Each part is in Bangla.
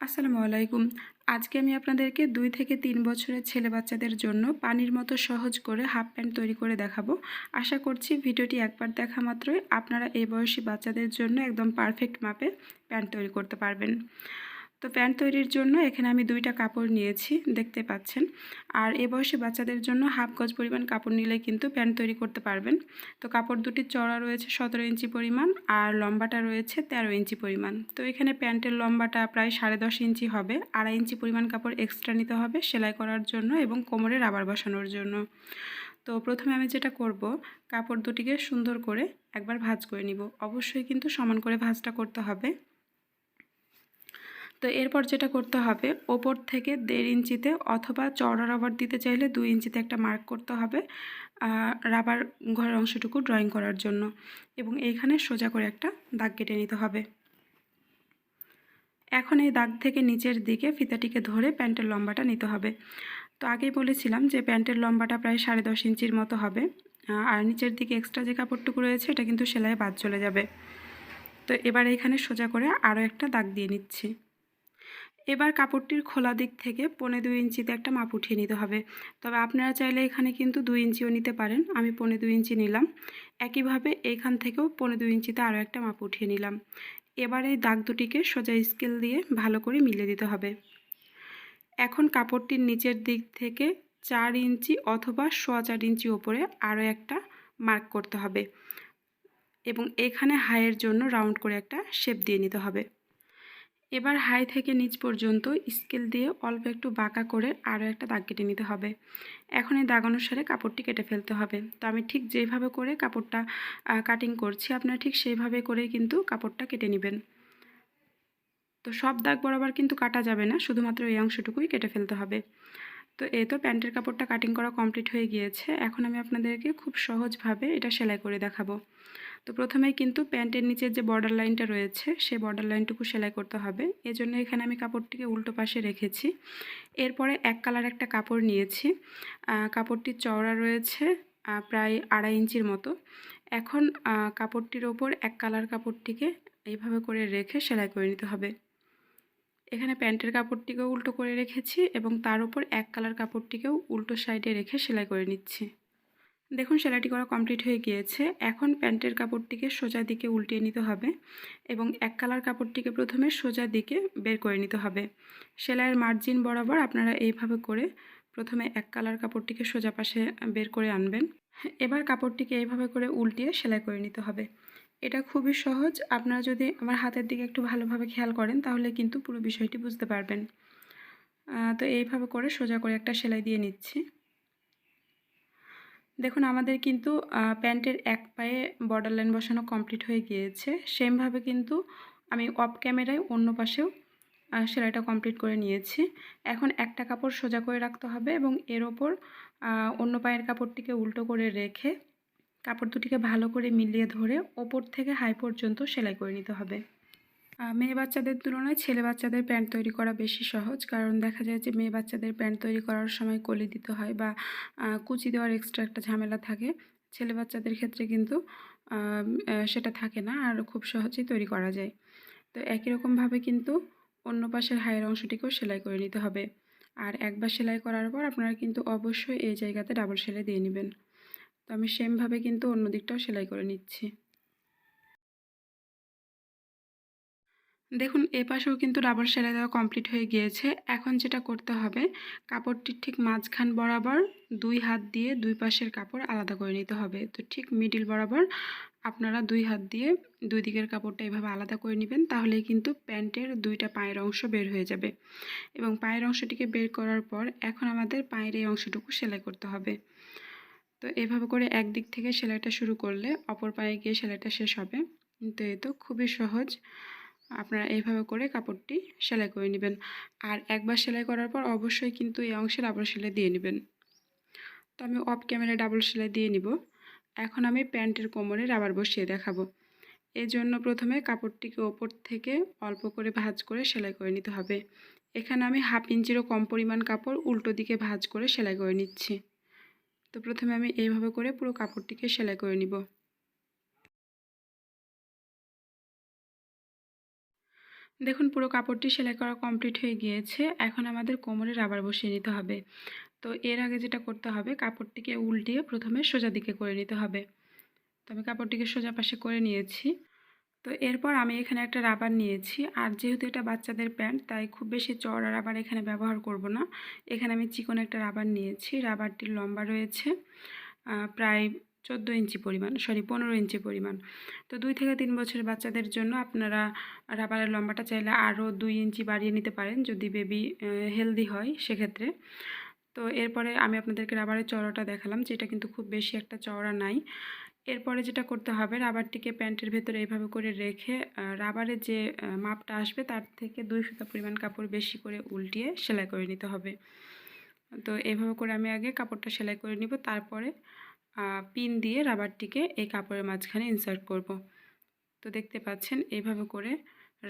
আসসালামু আলাইকুম। আজকে আমি আপনাদেরকে দুই থেকে তিন বছরের ছেলে বাচ্চাদের জন্য পানির মতো সহজ করে হাফ প্যান্ট তৈরি করে দেখাবো। আশা করছি ভিডিওটি একবার দেখা মাত্রই আপনারা এই বয়সী বাচ্চাদের জন্য একদম পারফেক্ট মাপে প্যান্ট তৈরি করতে পারবেন। তো প্যান্ট তৈরির জন্য এখানে আমি দুইটা কাপড় নিয়েছি, দেখতে পাচ্ছেন। আর এ বয়সী বাচ্চাদের জন্য হাফ গজ পরিমাণ কাপড় নিলে কিন্তু প্যান্ট তৈরি করতে পারবেন। তো কাপড় দুটি চড়া রয়েছে সতেরো ইঞ্চি পরিমাণ আর লম্বাটা রয়েছে তেরো ইঞ্চি পরিমাণ। তো এখানে প্যান্টের লম্বাটা প্রায় সাড়ে দশ ইঞ্চি হবে, আড়াই ইঞ্চি পরিমাণ কাপড় এক্সট্রা নিতে হবে সেলাই করার জন্য এবং কোমরে রাবার বসানোর জন্য। তো প্রথমে আমি যেটা করব, কাপড় দুটিকে সুন্দর করে একবার ভাঁজ করে নিব। অবশ্যই কিন্তু সমান করে ভাঁজটা করতে হবে। তো এরপর যেটা করতে হবে, ওপর থেকে দেড় ইঞ্চিতে অথবা চড়া রাবার দিতে চাইলে দুই ইঞ্চিতে একটা মার্ক করতে হবে রাবার ঘরের অংশটুকু ড্রয়িং করার জন্য এবং এইখানে সোজা করে একটা দাগ কেটে নিতে হবে। এখন এই দাগ থেকে নিচের দিকে ফিতাটিকে ধরে প্যান্টের লম্বাটা নিতে হবে। তো আগেই বলেছিলাম যে প্যান্টের লম্বাটা প্রায় সাড়ে দশ ইঞ্চির মতো হবে আর নিচের দিকে এক্সট্রা যে কাপড়টুকু রয়েছে এটা কিন্তু সেলাই বাদ চলে যাবে। তো এবার এখানে সোজা করে আরও একটা দাগ দিয়ে নিচ্ছি। এবার কাপড়টির খোলা দিক থেকে পনে দুই ইঞ্চিতে একটা মাপ উঠিয়ে নিতে হবে। তবে আপনারা চাইলে এখানে কিন্তু দুই ইঞ্চিও নিতে পারেন। আমি পনে দুই ইঞ্চি নিলাম। একইভাবে এইখান থেকেও পনে দুই ইঞ্চিতে আরও একটা মাপ উঠিয়ে নিলাম। এবার এই দাগ দুটিকে সোজা স্কেল দিয়ে ভালো করে মিলিয়ে দিতে হবে। এখন কাপড়টির নিচের দিক থেকে চার ইঞ্চি অথবা সোয়া চার ইঞ্চি ওপরে আরও একটা মার্ক করতে হবে এবং এখানে হাইয়ের জন্য রাউন্ড করে একটা শেপ দিয়ে নিতে হবে। এবার হাই থেকে নিচ পর্যন্ত স্কেল দিয়ে অল্প একটু বাঁকা করে আরও একটা দাগ কেটে নিতে হবে। এখন এই দাগ অনুসারে কাপড়টি কেটে ফেলতে হবে। তো আমি ঠিক যেভাবে করে কাপড়টা কাটিং করছি, আপনারা ঠিক সেইভাবে করে কিন্তু কাপড়টা কেটে নেবেন। তো সব দাগ বরাবর কিন্তু কাটা যাবে না, শুধুমাত্র এই অংশটুকুই কেটে ফেলতে হবে। তো এই তো প্যান্টের কাপড়টা কাটিং করা কমপ্লিট হয়ে গিয়েছে। এখন আমি আপনাদেরকে খুব সহজভাবে এটা সেলাই করে দেখাবো। তো প্রথমেই কিন্তু প্যান্টের নিচের যে বর্ডার লাইনটা রয়েছে, সেই বর্ডার লাইনটুকু সেলাই করতে হবে। এজন্য এখানে আমি কাপড়টিকে উল্টো পাশে রেখেছি। এরপরে এক কালার একটা কাপড় নিয়েছি। কাপড়টি চওড়া রয়েছে প্রায় আড়াই ইঞ্চির মতো। এখন কাপড়টির ওপর এক কালার কাপড়টিকে এইভাবে করে রেখে সেলাই করে নিতে হবে। এখানে প্যান্টের কাপড়টিকেও উল্টো করে রেখেছি এবং তার উপর এক কালার কাপড়টিকেও উল্টো সাইডে রেখে সেলাই করে নিচ্ছি। দেখুন, সেলাইটি করা কমপ্লিট হয়ে গিয়েছে। এখন প্যান্টের কাপড়টিকে সোজা দিকে উল্টিয়ে নিতে হবে এবং এক কালার কাপড়টিকে প্রথমে সোজা দিকে বের করে নিতে হবে। সেলাইয়ের মার্জিন বরাবর আপনারা এইভাবে করে প্রথমে এক কালার কাপড়টিকে সোজা পাশে বের করে আনবেন। এবার কাপড়টিকে এইভাবে করে উল্টিয়ে সেলাই করে নিতে হবে। এটা খুবই সহজ। আপনারা যদি আমার হাতের দিকে একটু ভালোভাবে খেয়াল করেন, তাহলে কিন্তু পুরো বিষয়টি বুঝতে পারবেন। তো এইভাবে করে সোজা করে একটা সেলাই দিয়ে নিচ্ছি। দেখুন, আমাদের কিন্তু প্যান্টের এক পায়ে বর্ডার লাইন বসানো কমপ্লিট হয়ে গিয়েছে। সেমভাবে কিন্তু আমি অফ ক্যামেরায় অন্য পাশেও সেলাইটা কমপ্লিট করে নিয়েছি। এখন একটা কাপড় সোজা করে রাখতে হবে এবং এর ওপর অন্য পায়ের কাপড়টিকে উল্টো করে রেখে কাপড় দুটিকে ভালো করে মিলিয়ে ধরে ওপর থেকে হাই পর্যন্ত সেলাই করে নিতে হবে। মেয়ে বাচ্চাদের তুলনায় ছেলে বাচ্চাদের প্যান্ট তৈরি করা বেশি সহজ, কারণ দেখা যায় যে মেয়ে বাচ্চাদের প্যান্ট তৈরি করার সময় কলি দিতে হয় বা কুচি দেওয়ার এক্সট্রা একটা ঝামেলা থাকে। ছেলে বাচ্চাদের ক্ষেত্রে কিন্তু সেটা থাকে না আর খুব সহজেই তৈরি করা যায়। তো একই রকমভাবে কিন্তু অন্য পাশের হায়ের অংশটিকেও সেলাই করে নিতে হবে। আর একবার সেলাই করার পর আপনারা কিন্তু অবশ্যই এই জায়গাতে ডাবল সেলাই দিয়ে নেবেন। তো আমি সেমভাবে কিন্তু অন্য দিকটাও সেলাই করে নিচ্ছি। দেখুন, এ পাশেও কিন্তু রাবার সেলাই দেওয়া কমপ্লিট হয়ে গিয়েছে। এখন যেটা করতে হবে, কাপড়টির ঠিক মাঝখান বরাবর দুই হাত দিয়ে দুই পাশের কাপড় আলাদা করে নিতে হবে। তো ঠিক মিডিল বরাবর আপনারা দুই হাত দিয়ে দুই দিকের কাপড়টা এভাবে আলাদা করে নেবেন, তাহলেই কিন্তু প্যান্টের দুইটা পায়ের অংশ বের হয়ে যাবে। এবং পায়ের অংশটিকে বের করার পর এখন আমাদের পায়ের এই অংশটুকু সেলাই করতে হবে। তো এভাবে করে একদিক থেকে সেলাইটা শুরু করলে অপর পায়ে গিয়ে সেলাইটা শেষ হবে। তো এই তো খুবই সহজ। আপনারা এইভাবে করে কাপড়টি সেলাই করে নেবেন। আর একবার সেলাই করার পর অবশ্যই কিন্তু এই অংশে ডাবল সেলাই দিয়ে নেবেন। তো আমি অফ ক্যামেরায় ডাবল সেলাই দিয়ে নিব। এখন আমি প্যান্টের কোমরে রাবার বসিয়ে দেখাবো। এই জন্য প্রথমে কাপড়টিকে ওপর থেকে অল্প করে ভাজ করে সেলাই করে নিতে হবে। এখানে আমি হাফ ইঞ্চিরও কম পরিমাণ কাপড় উল্টো দিকে ভাজ করে সেলাই করে নিচ্ছি। তো প্রথমে আমি এইভাবে করে পুরো কাপড়টিকে সেলাই করে নিব। দেখুন, পুরো কাপড়টি সেলাই করা কমপ্লিট হয়ে গিয়েছে। এখন আমাদের কোমরে রাবার বসিয়ে নিতে হবে। তো এর আগে যেটা করতে হবে, কাপড়টিকে উল্টিয়ে প্রথমে সোজা দিকে করে নিতে হবে। তো আমি কাপড়টিকে সোজা পাশে করে নিয়েছি। তো এরপর আমি এখানে একটা রাবার নিয়েছি। আর যেহেতু এটা বাচ্চাদের প্যান্ট, তাই খুব বেশি চড়া রাবার এখানে ব্যবহার করব না। এখানে আমি চিকন একটা রাবার নিয়েছি। রাবারটির লম্বা রয়েছে প্রায় চোদ্দ ইঞ্চি পরিমাণ, সরি, পনেরো ইঞ্চি পরিমাণ। তো দুই থেকে তিন বছরের বাচ্চাদের জন্য আপনারা রাবারের লম্বাটা চাইলে আরও দুই ইঞ্চি বাড়িয়ে নিতে পারেন যদি বেবি হেলদি হয় সেক্ষেত্রে। তো এরপরে আমি আপনাদেরকে রাবারের চওড়াটা দেখালাম, যেটা কিন্তু খুব বেশি একটা চওড়া নাই। এরপরে যেটা করতে হবে, রাবারটিকে প্যান্টের ভেতরে এইভাবে করে রেখে রাবারের যে মাপটা আসবে তার থেকে দুই সুতা পরিমাণ কাপড় বেশি করে উল্টিয়ে সেলাই করে নিতে হবে। তো এইভাবে করে আমি আগে কাপড়টা সেলাই করে নিব, তারপরে পিন দিয়ে রাবারটিকে এই কাপড়ের মাঝখানে ইনসার্ট করব। তো দেখতে পাচ্ছেন এইভাবে করে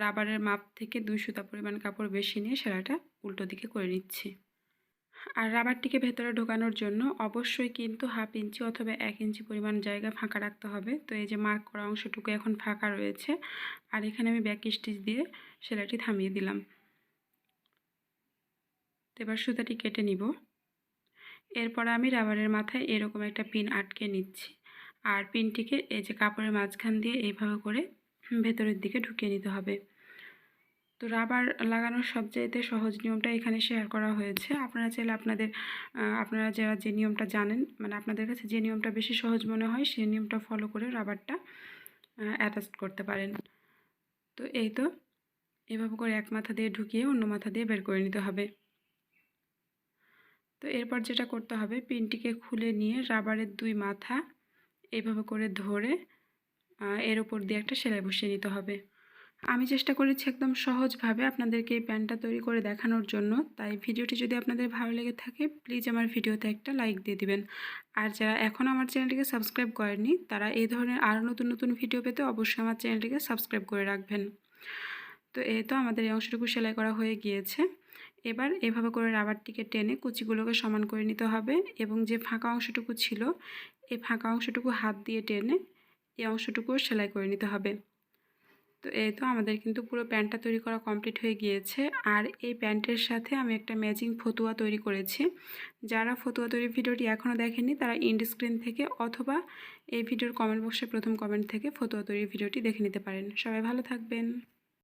রাবারের মাপ থেকে দুই সুতা পরিমাণ কাপড় বেশি নিয়ে সেলাইটা উল্টো দিকে করে নিচ্ছি। আর রাবারটিকে ভেতরে ঢোকানোর জন্য অবশ্যই কিন্তু হাফ ইঞ্চি অথবা এক ইঞ্চি পরিমাণ জায়গা ফাঁকা রাখতে হবে। তো এই যে মার্ক করা অংশটুকু এখন ফাঁকা রয়েছে। আর এখানে আমি ব্যাক স্টিচ দিয়ে সেলাইটি থামিয়ে দিলাম। তো এবার সুতাটি কেটে নিব। এরপর আমি রাবারের মাথায় এরকম একটা পিন আটকে নিচ্ছি। আর পিনটিকে এই যে কাপড়ের মাঝখান দিয়ে এইভাবে করে ভেতরের দিকে ঢুকিয়ে নিতে হবে। তো রাবার লাগানোর সবচাইতে সহজ নিয়মটা এখানে শেয়ার করা হয়েছে। আপনারা চাইলে আপনাদের আপনারা যারা যে নিয়মটা জানেন মানে আপনাদের কাছে যে নিয়মটা বেশি সহজ মনে হয় সেই নিয়মটা ফলো করে রাবারটা অ্যাটাচ করতে পারেন। তো এই তো, এভাবে করে এক মাথা দিয়ে ঢুকিয়ে অন্য মাথা দিয়ে বের করে নিতে হবে। তো এরপর যেটা করতে হবে, পিনটিকে খুলে নিয়ে রাবারের দুই মাথা এইভাবে করে ধরে এর উপর দিয়ে একটা সেলাই বসিয়ে নিতে হবে। আমি চেষ্টা করেছি একদম সহজভাবে আপনাদেরকে এই প্যান্টটা তৈরি করে দেখানোর জন্য। তাই ভিডিওটি যদি আপনাদের ভালো লেগে থাকে প্লিজ আমার ভিডিওতে একটা লাইক দিয়ে দিবেন। আর যারা এখনও আমার চ্যানেলটিকে সাবস্ক্রাইব করেনি তারা এই ধরনের আরও নতুন নতুন ভিডিও পেতে অবশ্যই আমার চ্যানেলটিকে সাবস্ক্রাইব করে রাখবেন। তো এই তো আমাদের এই অংশটুকু সেলাই করা হয়ে গিয়েছে। এবার এভাবে করে রাবারটিকে টেনে কুচিগুলোকে সমান করে নিতে হবে এবং যে ফাঁকা অংশটুকু ছিল, এই ফাঁকা অংশটুকু হাত দিয়ে টেনে এই অংশটুকুও সেলাই করে নিতে হবে। তো এই তো আমাদের কিন্তু পুরো প্যান্টটা তৈরি করা কমপ্লিট হয়ে গিয়েছে। আর এই প্যান্টের সাথে আমি একটা ম্যাচিং ফতুয়া তৈরি করেছি। যারা ফতুয়া তৈরির ভিডিওটি এখনও দেখেনি তারা ইন্ড স্ক্রিন থেকে অথবা এই ভিডিওর কমেন্ট বক্সে প্রথম কমেন্ট থেকে ফতুয়া তৈরির ভিডিওটি দেখে নিতে পারেন। সবাই ভালো থাকবেন।